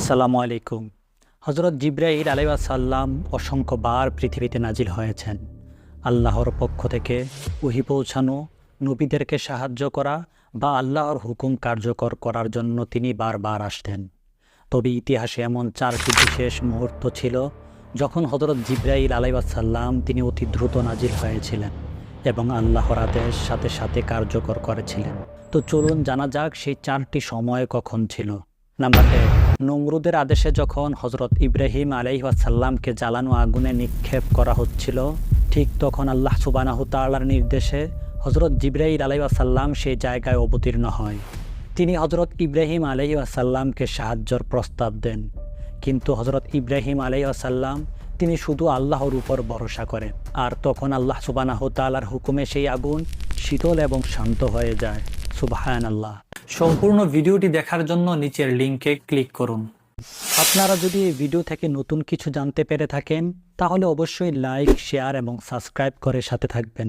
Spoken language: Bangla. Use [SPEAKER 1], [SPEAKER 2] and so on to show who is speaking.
[SPEAKER 1] আসসালামু আলাইকুম। হজরত জিব্রাইল আলাইসাল্লাম অসংখ্যবার পৃথিবীতে নাজিল হয়েছেন। আল্লাহর পক্ষ থেকে উহি পৌঁছানো, নবীদেরকে সাহায্য করা বা আল্লাহর হুকুম কার্যকর করার জন্য তিনি বারবার আসতেন। তবে ইতিহাসে এমন চারটি বিশেষ মুহূর্ত ছিল যখন হজরত জিব্রাইল আলাইসাল্লাম তিনি অতি দ্রুত নাজিল হয়েছিলেন এবং আল্লাহর আদেশ সাথে সাথে কার্যকর করেছিলেন। তো চলুন জানা যাক সেই চারটি সময় কখন ছিল। নাম্বার এক। নমরুদের আদেশে যখন হজরত ইব্রাহিম আলাইসাল্লামকে জ্বালানো আগুনে নিক্ষেপ করা হচ্ছিল, ঠিক তখন আল্লাহ সুবানাহ তাল্লার নির্দেশে হজরত জিব্রাহিল আলাইসাল্লাম সেই জায়গায় অবতীর্ণ হয়। তিনি হজরত ইব্রাহিম আলাইসাল্লামকে সাহায্যর প্রস্তাব দেন। কিন্তু হজরত ইব্রাহিম আলাইসাল্লাম তিনি শুধু আল্লাহর উপর ভরসা করেন। আর তখন আল্লাহ সুবানাহ তালার হুকুমে সেই আগুন শীতল এবং শান্ত হয়ে যায়। সুবাহান আল্লাহ সম্পূর্ণ ভিডিওটি দেখার জন্য নিচের লিঙ্কে ক্লিক করুন। আপনারা যদি এই ভিডিও থেকে নতুন কিছু জানতে পেরে থাকেন, তাহলে অবশ্যই লাইক, শেয়ার এবং সাবস্ক্রাইব করে সাথে থাকবেন।